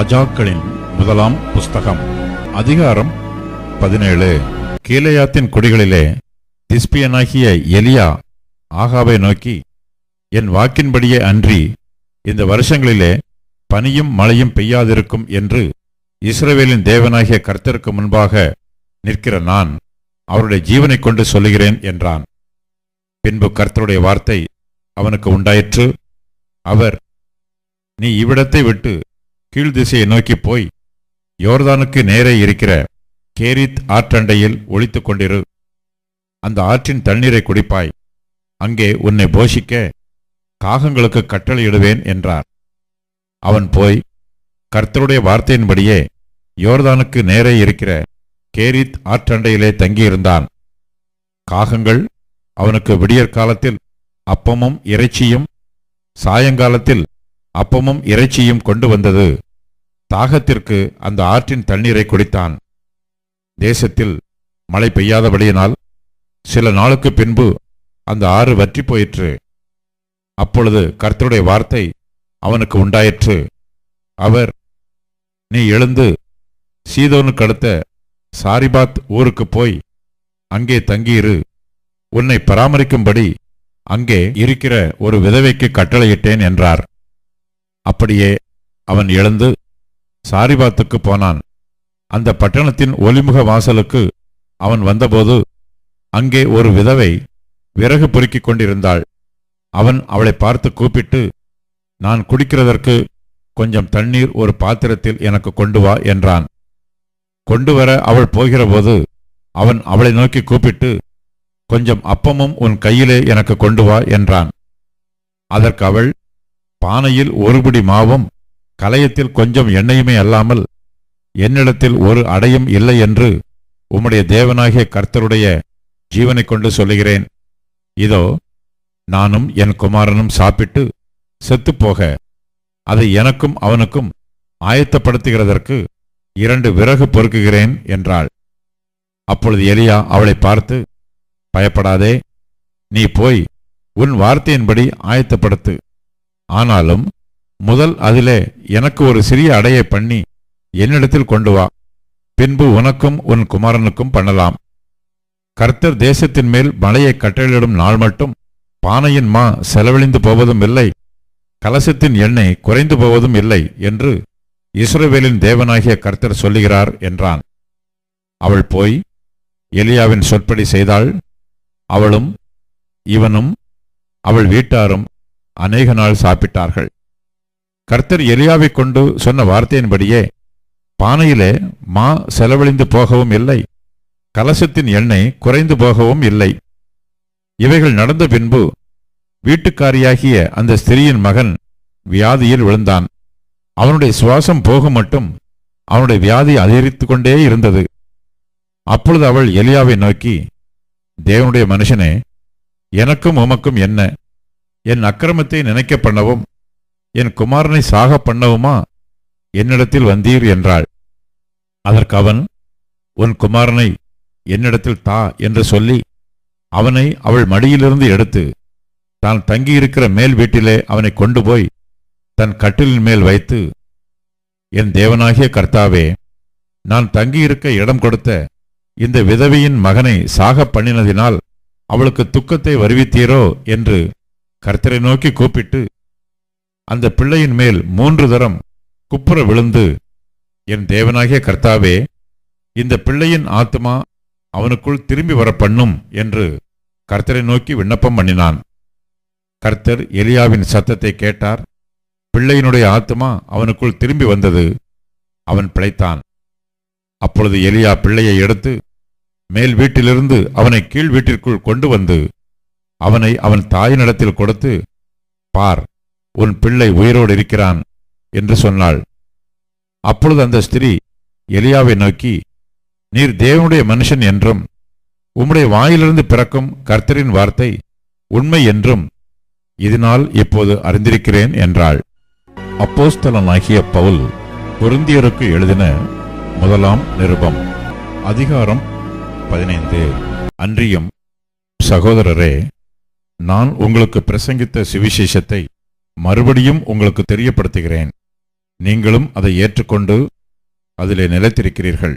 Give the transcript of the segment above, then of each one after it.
ராஜாக்களின் முதலாம் புஸ்தகம் அதிகாரம் பதினேழு. கீழையாத்தின் குடிகளிலே திஸ்பியனாகிய எலியா ஆகாவை நோக்கி என் வாக்கின்படியே அன்றி இந்த வருஷங்களிலே பனியும் மழையும் பெய்யாதிருக்கும் என்று இஸ்ரவேலின் தேவனாகிய கர்த்தருக்கு முன்பாக நிற்கிற நான் அவருடைய ஜீவனை கொண்டு சொல்லுகிறேன் என்றான். பின்பு கர்த்தருடைய வார்த்தை அவனுக்கு உண்டாயிற்று. அவர் நீ இவ்விடத்தை விட்டு கீழ் திசையை நோக்கி போய் யோர்தானுக்கு நேரே இருக்கிற கேரித் ஆற்றண்டையில் ஒழித்து கொண்டிரு. அந்த ஆற்றின் தண்ணீரை குடிப்பாய். அங்கே உன்னை போஷிக்க காகங்களுக்கு கட்டளையிடுவேன் என்றார். அவன் போய் கர்த்தருடைய வார்த்தையின்படியே யோர்தானுக்கு நேரே இருக்கிற கேரித் ஆற்றண்டையிலே தங்கியிருந்தான். காகங்கள் அவனுக்கு விடியற் காலத்தில் அப்பமும் இறைச்சியும் சாயங்காலத்தில் அப்பமும் இறைச்சியும் கொண்டு வந்தது. தாகத்திற்கு அந்த ஆற்றின் தண்ணீரை குடித்தான். தேசத்தில் மழை பெய்யாதபடியினால் சில நாளுக்கு பின்பு அந்த ஆறு வற்றி போயிற்று. அப்பொழுது கர்த்தருடைய வார்த்தை அவனுக்கு உண்டாயிற்று. அவர் நீ எழுந்து சீதோனுக்கு அடுத்த சாரிபாத் ஊருக்கு போய் அங்கே தங்கியிரு. உன்னை பராமரிக்கும்படி அங்கே இருக்கிற ஒரு விதவைக்கு கட்டளையிட்டேன் என்றார். அப்படியே அவன் எழுந்து சாரிபாத்துக்கு போனான். அந்த பட்டணத்தின் ஒலிமுக வாசலுக்கு அவன் வந்தபோது அங்கே ஒரு விதவை விறகு பொறுக்கிக் கொண்டிருந்தாள். அவன் அவளை பார்த்து கூப்பிட்டு நான் குடிக்கிறதற்கு கொஞ்சம் தண்ணீர் ஒரு பாத்திரத்தில் எனக்கு கொண்டு வா என்றான். கொண்டு வர அவள் போகிறபோது அவன் அவளை நோக்கி கூப்பிட்டு கொஞ்சம் அப்பமும் உன் கையிலே எனக்கு கொண்டு வா என்றான். அதற்கு அவள் பானையில் ஒருபிடி மாவும் கலையத்தில் கொஞ்சம் எண்ணெயுமே அல்லாமல் என்னிடத்தில் ஒரு அடையும் இல்லை என்று உம்முடைய தேவனாகிய கர்த்தருடைய ஜீவனை கொண்டு சொல்லுகிறேன். இதோ நானும் என் குமாரனும் சாப்பிட்டு செத்துப்போக அதை எனக்கும் அவனுக்கும் ஆயத்தப்படுத்துகிறதற்கு இரண்டு விறகு பொறுக்குகிறேன் என்றாள். அப்பொழுது எலியா அவளை பார்த்து பயப்படாதே நீ போய் உன் வார்த்தையின்படி ஆயத்தப்படுத்து. ஆனாலும் முதல் அதிலே எனக்கு ஒரு சிறிய அடையை பண்ணி என்னிடத்தில் கொண்டு வா. பின்பு உனக்கும் உன் குமாரனுக்கும் பண்ணலாம். கர்த்தர் தேசத்தின் மேல் மலையை கட்டளையிடும் நாள் மட்டும் பானையின் மா செலவழிந்து போவதும் இல்லை கலசத்தின் எண்ணெய் குறைந்து போவதும் இல்லை என்று இஸ்ரவேலின் தேவனாகிய கர்த்தர் சொல்லுகிறார் என்றான். அவள் போய் எலியாவின் சொற்படி செய்தாள். அவளும் இவனும் அவள் வீட்டாரும் அநேக நாள் சாப்பிட்டார்கள். கர்த்தர் எலியாவை கொண்டு சொன்ன வார்த்தையின்படியே பானையிலே மா செலவழிந்து போகவும் இல்லை கலசத்தின் எண்ணெய் குறைந்து போகவும் இல்லை. இவைகள் நடந்த பின்பு வீட்டுக்காரியாகிய அந்த ஸ்திரியின் மகன் வியாதியில் விழுந்தான். அவனுடைய சுவாசம் போகும் மட்டும் அவனுடைய வியாதி அதிகரித்து கொண்டே இருந்தது. அப்பொழுது அவள் எலியாவை நோக்கி தேவனுடைய மனுஷனே எனக்கும் உமக்கும் என்ன? என் அக்கிரமத்தை நினைக்க பண்ணவும் என் குமாரனை சாக பண்ணவுமா? என்னிடத்தில் வந்தீர் என்றாள். அதற்கு அவன் உன் குமாரனை என்னிடத்தில் தா என்று சொல்லி அவனை அவள் மடியிலிருந்து எடுத்து தான் தங்கியிருக்கிற மேல் வீட்டிலே அவனை கொண்டு போய் தன் கட்டிலின் மேல் வைத்து என் தேவனாகிய கர்த்தாவே நான் தங்கியிருக்க இடம் கொடுத்த இந்த விதவையின் மகனை சாக பண்ணினதினால் அவளுக்கு துக்கத்தை வருவித்தீரோ? என்று கர்த்தரை நோக்கி கூப்பிட்டு அந்த பிள்ளையின் மேல் மூன்று தரம் குப்புற விழுந்து என் தேவனாகிய கர்த்தாவே இந்த பிள்ளையின் ஆத்மா அவனுக்குள் திரும்பி வர பண்ணும் என்று கர்த்தரை நோக்கி விண்ணப்பம் பண்ணினான். கர்த்தர் எலியாவின் சத்தத்தை கேட்டார். பிள்ளையினுடைய ஆத்மா அவனுக்குள் திரும்பி வந்தது. அவன் பிழைத்தான். அப்பொழுது எலியா பிள்ளையை எடுத்து மேல் வீட்டிலிருந்து அவனை கீழ் வீட்டிற்குள் கொண்டு வந்து அவனை அவன் தாயினிடத்தில் கொடுத்து பார் உன் பிள்ளை உயிரோடு இருக்கிறான் என்று சொன்னாள். அப்பொழுது அந்த ஸ்திரீ எலியாவை நோக்கி நீர் தேவனுடைய மனுஷன் என்றும் உம்முடைய வாயிலிருந்து பிறக்கும் கர்த்தரின் வார்த்தை உண்மை என்றும் இதனால் இப்போது அறிந்திருக்கிறேன் என்றாள். அப்போஸ்தலனாகிய பவுல் பொருந்தியருக்கு எழுதின முதலாம் நிருபம் அதிகாரம் பதினைந்து. அன்றியும் சகோதரரே நான் உங்களுக்கு பிரசங்கித்த சுவிசேஷத்தை மறுபடியும் உங்களுக்கு தெரியப்படுத்துகிறேன். நீங்களும் அதை ஏற்றுக்கொண்டு அதிலே நிலைத்திருக்கிறீர்கள்.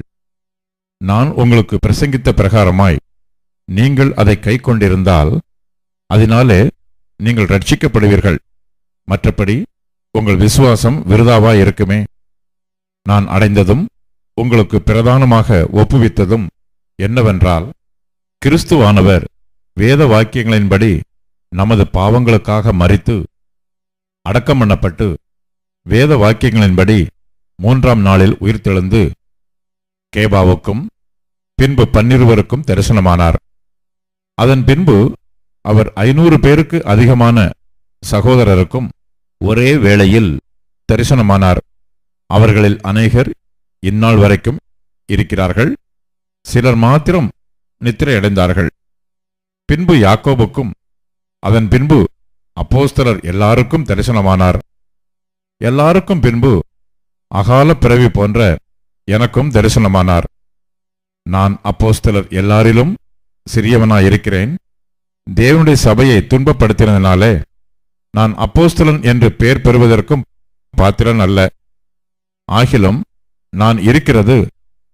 நான் உங்களுக்கு பிரசங்கித்த பிரகாரமாய் நீங்கள் அதை கைக்கொண்டிருந்தால் அதனாலே நீங்கள் ரட்சிக்கப்படுவீர்கள். மற்றபடி உங்கள் விசுவாசம் விருதாவாய் இருக்குமே. நான் அடைந்ததும் உங்களுக்கு பிரதானமாக ஒப்புவித்ததும் என்னவென்றால் கிறிஸ்துவானவர் வேத வாக்கியங்களின்படி நமது பாவங்களுக்காக மறித்து அடக்கம் பண்ணப்பட்டு வேத வாக்கியங்களின்படி மூன்றாம் நாளில் உயிர்த்தெழுந்து கேபாவுக்கும் பின்பு பன்னிருவருக்கும் தரிசனமானார். அதன் பின்பு அவர் ஐநூறு பேருக்கு அதிகமான சகோதரருக்கும் ஒரே வேளையில் தரிசனமானார். அவர்களில் அநேகர் இந்நாள் வரைக்கும் இருக்கிறார்கள். சிலர் மாத்திரம் நித்திரையடைந்தார்கள். பின்பு யாக்கோபுக்கும் அதன் பின்பு அப்போஸ்தலர் எல்லாருக்கும் தரிசனமானார். எல்லாருக்கும் பின்பு அகால பிறவி போன்ற எனக்கும் தரிசனமானார். நான் அப்போஸ்தலர் எல்லாரிலும் சிறியவனாயிருக்கிறேன். தேவனுடைய சபையை துன்பப்படுத்தினதினாலே நான் அப்போஸ்தலன் என்று பெயர் பெறுவதற்கும் பாத்திரன் அல்ல. ஆகிலும் நான் இருக்கிறது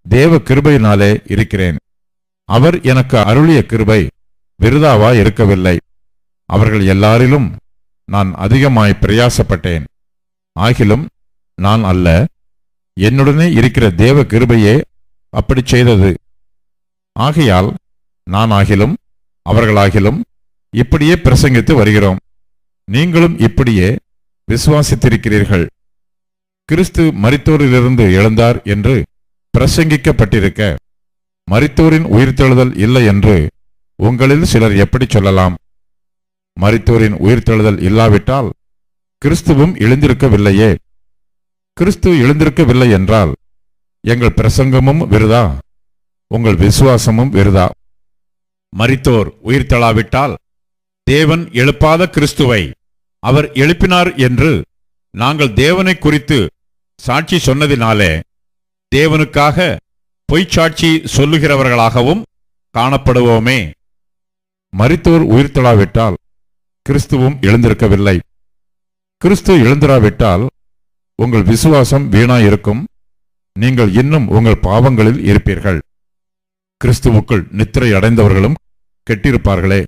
தேவ கிருபையினாலே இருக்கிறேன். அவர் எனக்கு அருளிய கிருபை விருதாவா இருக்கவில்லை அவர்கள் எல்லாரிலும் நான் அதிகமாய் பிரயாசப்பட்டேன். ஆகிலும் நான் அல்ல என்னுடனே இருக்கிற தேவ கிருபையே அப்படிச் செய்தது. ஆகையால் நான் ஆகிலும் அவர்களாகிலும் இப்படியே பிரசங்கித்து வருகிறோம். நீங்களும் இப்படியே விசுவாசித்திருக்கிறீர்கள். கிறிஸ்து மரித்தோரிலிருந்து எழுந்தார் என்று பிரசங்கிக்கப்பட்டிருக்க மரித்தோரின் உயிர்த்தெழுதல் இல்லை என்று உங்களில் சிலர் எப்படி சொல்லலாம்? மரித்தோரின் உயிர்த்தெழுதல் இல்லாவிட்டால் கிறிஸ்துவும் எழுந்திருக்கவில்லையே. கிறிஸ்து எழுந்திருக்கவில்லை என்றால் எங்கள் பிரசங்கமும் விருதா? உங்கள் விசுவாசமும் விருதா? மரித்தோர் உயிர்த்தெழாவிட்டால் தேவன் எழுப்பாத கிறிஸ்துவை அவர் எழுப்பினார் என்று நாங்கள் தேவனை குறித்து சாட்சி சொன்னதினாலே தேவனுக்காக பொய்ச்சாட்சி சொல்லுகிறவர்களாகவும் காணப்படுவோமே. மரித்தோர் உயிர்த்தெழாவிட்டால் கிறிஸ்துவும் எழுந்திருக்கவில்லை. கிறிஸ்து எழுந்திராவிட்டால் உங்கள் விசுவாசம் வீணாயிருக்கும். நீங்கள் இன்னும் உங்கள் பாவங்களில் இருப்பீர்கள். கிறிஸ்துவுக்குள் நித்திரை அடைந்தவர்களும் கெட்டிருப்பார்களே.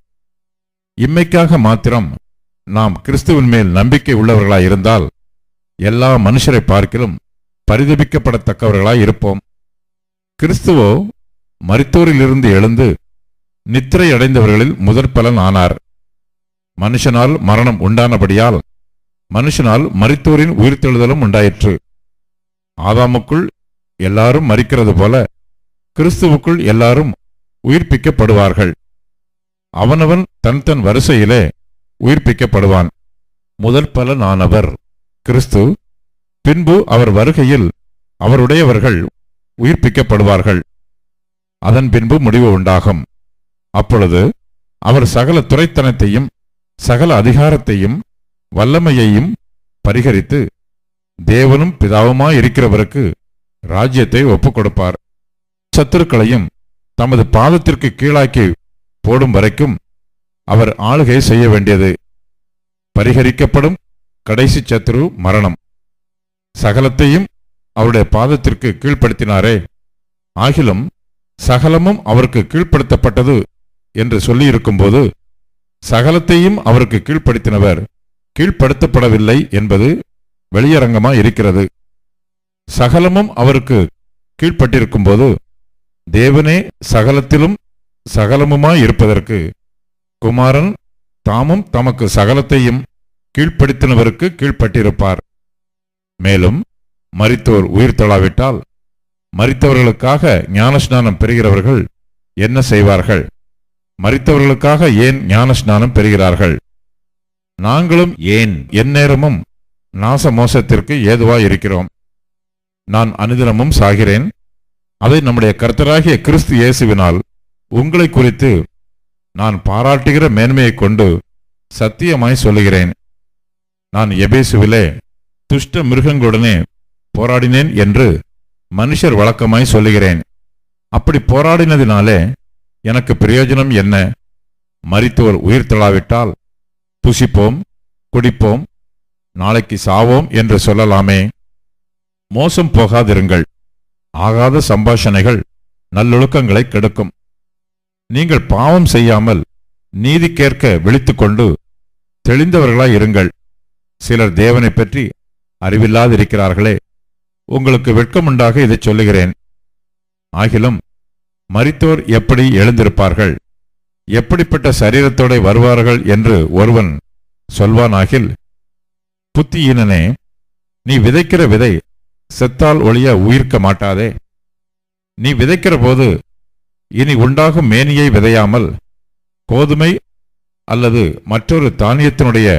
இம்மைக்காக மாத்திரம் நாம் கிறிஸ்துவின் மேல் நம்பிக்கை உள்ளவர்களாயிருந்தால் எல்லா மனுஷரை பார்க்கிலும் பரிதபிக்கப்படத்தக்கவர்களாய் இருப்போம். கிறிஸ்துவோ மரித்தோரிலிருந்து எழுந்து நித்திரை அடைந்தவர்களில் முதற் பலன் ஆனார். மனுஷனால் மரணம் உண்டானபடியால் மனுஷனால் மரித்தோரின் உயிர்த்தெழுதலும் உண்டாயிற்று. ஆதாமுக்குள் எல்லாரும் மறிக்கிறது போல கிறிஸ்துவுக்குள் எல்லாரும் உயிர்ப்பிக்கப்படுவார்கள். அவனவன் தன் தன் வரிசையிலே உயிர்ப்பிக்கப்படுவான். முதற் பலனானவர் கிறிஸ்து. பின்பு அவர் வருகையில் அவருடையவர்கள் உயிர்ப்பிக்கப்படுவார்கள். அதன் பின்பு முடிவு உண்டாகும். அப்பொழுது அவர் சகல துறைத்தனத்தையும் சகல அதிகாரத்தையும் வல்லமையையும் பரிகரித்து தேவனும் பிதாவுமாய் இருக்கிறவருக்கு ராஜ்யத்தை ஒப்புக் கொடுப்பார் சத்துருக்களையும் தமது பாதத்திற்கு கீழாக்கி போடும் வரைக்கும் அவர் ஆளுகை செய்ய வேண்டியது பரிகரிக்கப்படும் கடைசி சத்துரு மரணம். சகலத்தையும் அவருடைய பாதத்திற்கு கீழ்ப்படுத்தினாரே. ஆகிலும் சகலமும் அவருக்கு கீழ்ப்படுத்தப்பட்டது என்று சொல்லியிருக்கும்போது சகலத்தையும் அவருக்கு கீழ்ப்படுத்தினவர். கீழ்ப்படுத்தப்படவில்லை என்பது வெளியரங்கமாக இருக்கிறது. சகலமும் அவருக்கு கீழ்ப்பட்டிருக்கும்போது தேவனே சகலத்திலும் சகலமுமாய் இருப்பதற்கு குமாரன் தாமும் தமக்கு சகலத்தையும் கீழ்ப்படுத்தினவருக்கு கீழ்ப்பட்டிருப்பார். மேலும் மறித்தோர் உயிர் தொழாவிட்டால் மறித்தவர்களுக்காக ஞானஸ்நானம் பெறுகிறவர்கள் என்ன செய்வார்கள்? மறித்தவர்களுக்காக ஏன் ஞானஸ்நானம் பெறுகிறார்கள்? நாங்களும் ஏன் எந்நேரமும் நாச மோசத்திற்கு ஏதுவாய் இருக்கிறோம்? நான் அனுதினமும் சாகிறேன். அதை நம்முடைய கர்த்தராகிய கிறிஸ்து இயேசுவினால் உங்களை குறித்து நான் பாராட்டுகிற மேன்மையை கொண்டு சத்தியமாய் சொல்லுகிறேன். நான் எபேசுவிலே துஷ்ட மிருகங்களுடனே போராடினேன் என்று மனுஷர் வழக்கமாய் சொல்லுகிறேன். அப்படி போராடினதினாலே எனக்கு பிரயோஜனம் என்ன? மரித்தோர் உயிர் தள்ளாவிட்டால் புசிப்போம் குடிப்போம் நாளைக்கு சாவோம் என்று சொல்லலாமே. மோசம் போகாதிருங்கள். ஆகாத சம்பாஷணைகள் நல்லொழுக்கங்களை கெடுக்கும். நீங்கள் பாவம் செய்யாமல் நீதிக்கேற்க விழித்துக்கொண்டு தெளிந்தவர்களாய் இருங்கள். சிலர் தேவனைப் பற்றி அறிவில்லாதிருக்கிறார்களே. உங்களுக்கு வெட்கமுண்டாக இதைச் சொல்லுகிறேன். ஆகிலும் மறித்தோர் எப்படி எழுந்திருப்பார்கள்? எப்படிப்பட்ட சரீரத்தோட வருவார்கள் என்று ஒருவன் சொல்வானாகில் புத்தியீனனே நீ விதைக்கிற விதை செத்தால் ஒழிய உயிர்க்க மாட்டாதே. நீ விதைக்கிற போது இனி உண்டாகும் மேனியை விதையாமல் கோதுமை அல்லது மற்றொரு தானியத்தினுடைய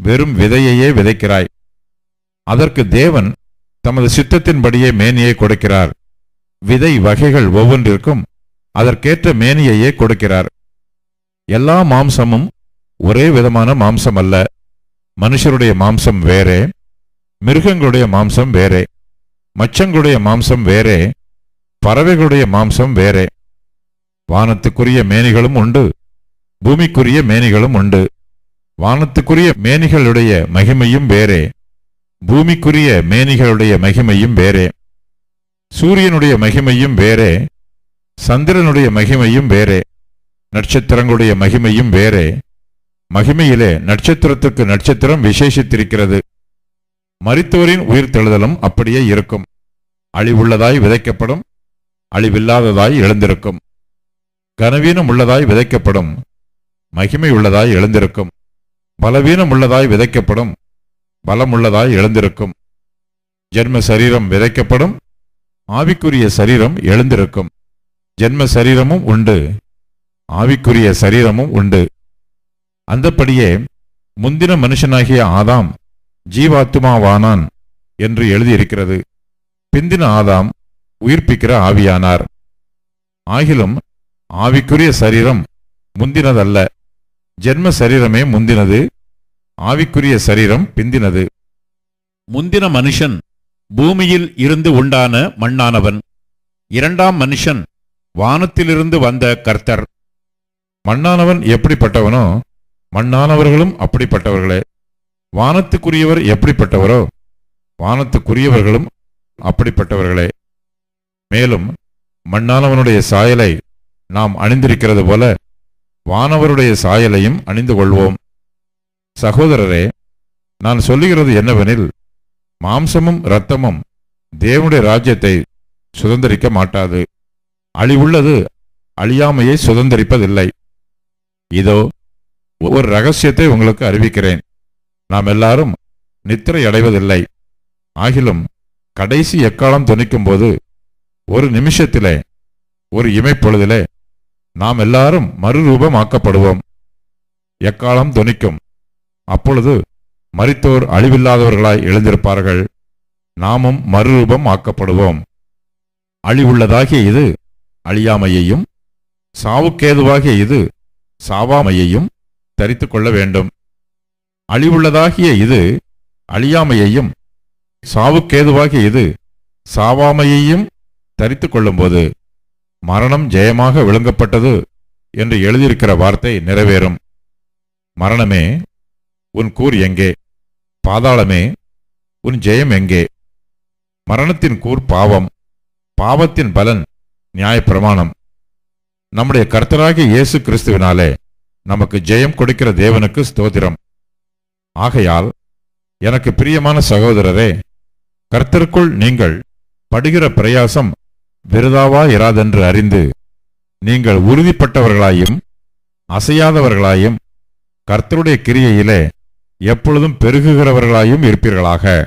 வெறும் விதையையே விதைக்கிறாய். அதற்கு தேவன் தமது சித்தத்தின்படியே மேனியை கொடுக்கிறார். விதை வகைகள் ஒவ்வொன்றிற்கும் அதற்கேற்ற மேனியையே கொடுக்கிறார். எல்லா மாம்சமும் ஒரே விதமான மாம்சம் அல்ல. மனுஷருடைய மாம்சம் வேறே மிருகங்களுடைய மாம்சம் வேறே மச்சங்களுடைய மாம்சம் வேறே பறவைகளுடைய மாம்சம் வேறே. வானத்துக்குரிய மேனிகளும் உண்டு பூமிக்குரிய மேனிகளும் உண்டு. வானத்துக்குரிய மேனிகளுடைய மகிமையும் வேறே பூமிக்குரிய மேனிகளுடைய மகிமையும் வேறே. சூரியனுடைய மகிமையும் வேறே சந்திரனுடைய மகிமையும் வேறே நட்சத்திரங்களுடைய மகிமையும் வேறே மகிமையிலே நட்சத்திரத்துக்கு நட்சத்திரம் விசேஷித்திருக்கிறது. மரித்தோரின் உயிர்த்தெழுதலும் அப்படியே இருக்கும். அழிவுள்ளதாய் விதைக்கப்படும் அழிவில்லாததாய் எழுந்திருக்கும். கனவீனம் உள்ளதாய் விதைக்கப்படும் மகிமை உள்ளதாய் எழுந்திருக்கும். பலவீனம் உள்ளதாய் விதைக்கப்படும் பலமுள்ளதாய் எழுந்திருக்கும். ஜென்ம சரீரம் விதைக்கப்படும் ஆவிக்குரிய சரீரம் எழுந்திருக்கும். ஜென்ம சரீரமும் உண்டு. ஆவிக்குரிய சரீரமும் உண்டு. அந்தப்படியே முந்தின மனுஷனாகிய ஆதாம் ஜீவாத்துமாவானான் என்று எழுதியிருக்கிறது. பிந்தின ஆதாம் உயிர்ப்பிக்கிற ஆவியானார். ஆகிலும் ஆவிக்குரிய சரீரம் முந்தினதல்ல. ஜென்ம சரீரமே முந்தினது. ஆவிக்குரிய சரீரம் பிந்தினது. முந்தின மனுஷன் பூமியில் இருந்து உண்டான மண்ணானவன் இரண்டாம் மனுஷன் வானத்திலிருந்து வந்த கர்த்தர். மண்ணானவன் எப்படிப்பட்டவனோ மண்ணானவர்களும் அப்படிப்பட்டவர்களே. வானத்துக்குரியவர் எப்படிப்பட்டவரோ வானத்துக்குரியவர்களும் அப்படிப்பட்டவர்களே. மேலும் மண்ணானவனுடைய சாயலை நாம் அணிந்திருக்கிறது போல வானவருடைய சாயலையும் அணிந்து கொள்வோம். சகோதரரே நான் சொல்லுகிறது என்னவெனில் மாம்சமும் இரத்தமும் தேவனுடைய ராஜ்யத்தை சுதந்திரிக்க மாட்டாது. அழிவுள்ளது அழியாமையை சுதந்திரிப்பதில்லை. இதோ ஒரு ரகசியத்தை உங்களுக்கு அறிவிக்கிறேன். நாம் எல்லாரும் நித்திரை அடைவதில்லை ஆகிலும் கடைசி எக்காலம் துணிக்கும்போது ஒரு நிமிஷத்திலே ஒரு இமைப்பொழுதிலே நாம் எல்லாரும் மறுரூபமாக்கப்படுவோம். எக்காலம் துணிக்கும் அப்பொழுது மறித்தோர் அழிவில்லாதவர்களாய் எழுந்திருப்பார்கள். நாமும் மறுரூபம் ஆக்கப்படுவோம் அழிவுள்ளதாகிய இது அழியாமையையும் சாவுக்கேதுவாகிய இது சாவாமையையும் தரித்து கொள்ள வேண்டும். அழிவுள்ளதாகிய இது அழியாமையையும் சாவுக்கேதுவாகிய இது சாவாமையையும் தரித்து கொள்ளும்போது மரணம் ஜெயமாக விளங்கப்பட்டது என்று எழுதியிருக்கிற வார்த்தை நிறைவேறும். மரணமே உன் கூர் எங்கே? பாதாளமே உன் ஜெயம் எங்கே? மரணத்தின் கூர் பாவம் பாவத்தின் பலன் நியாயப்பிரமாணம் நம்முடைய கர்த்தராகிய இயேசு கிறிஸ்துவினாலே நமக்கு ஜெயம் கொடுக்கிற தேவனுக்கு ஸ்தோத்திரம். ஆகையால் எனக்கு பிரியமான சகோதரரே கர்த்தருக்குள் நீங்கள் படுகிற பிரயாசம் விருதாவா இராதென்று அறிந்து நீங்கள் உறுதிப்பட்டவர்களாயும் அசையாதவர்களாயும் கர்த்தருடைய கிரியையிலே எப்பொழுதும் பெருகுகிறவர்களாயும் இருப்பீர்களாக.